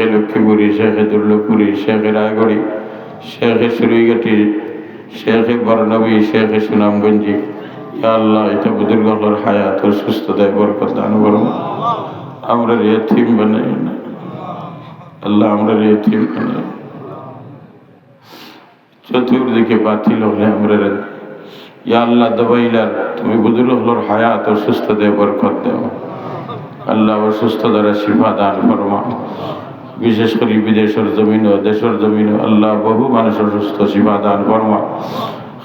শেখে লক্ষ্মীপুরি শেখে দুর্লভপুরি, শেখে রায়গড়ি, শেখে সুরুইঘাটি শেখে বর্ণবী শেখে সুনামগঞ্জি। আল্লাহ, এটা বুজুর্গর হায়াত ও সুস্থতায় বরকত দান করুন। আমরা রেথিম বানাই আল্লাহ আমরা রেথিম বানাই। চতুর্দিকে বাতিল হলে আমরা ইয়া আল্লাহ, দবাইলার, তুমি বুজুর্গর হায়াত ও সুস্থতায় বরকত দেও। আল্লাহ অসুস্থ দ্বারা শিফা দান ফরমা বিশেষ করে বিদেশের জমিন ও দেশের জমিন, আল্লাহ বহু মানুষ অসুস্থ শিফা দান ফরমা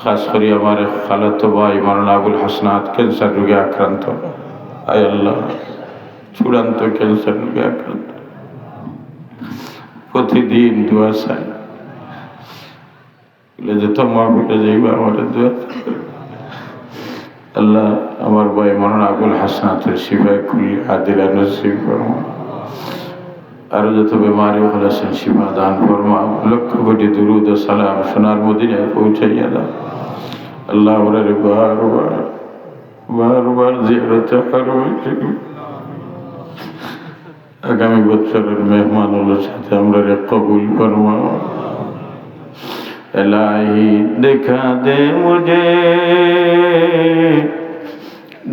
খাস করে আমার খালাত ভাই মারানা আবুল হাসনাত, ক্যান্সার রোগে আক্রান্ত। আয় আল্লাহ, চূড়ান্ত ক্যান্সার রোগে আক্রান্ত। প্রতিদিন দোয়া চাই। যেত মা বলে যাইবা আমার দোয়া আল্লাহ আমার ভাই মরানা আবুল হাসনাতের শিফায় খুলি আদিলা নসিব ফরমা আরও যত বেমারি হলেছেন শিফা দান ফরমা। লক্ষ কোটি দুরুদ সালাম সোনার মদিনায় পৌঁছাইয়া দাও। আল্লাহ আমরা বারবার বারবার জিয়ারতে আগামী বছরের মেহমানুলের সাথে আমরা কবুল ফরমা এলাহি দেখা দে মুঝে,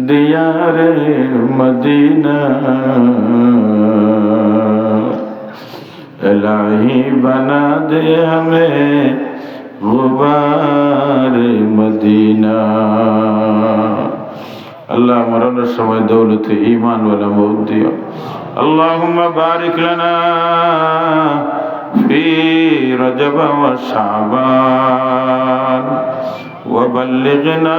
দিয়ার মদিনা। इलाही बना दे हमें गुबार मदीना। আল্লাহ মরণের সময় দৌলত ইমান বলে মৌত দিও আল্লাহুম্মা বারিক লানা ফি রজব ওয়া শাবান ওয়া বাল্লিগনা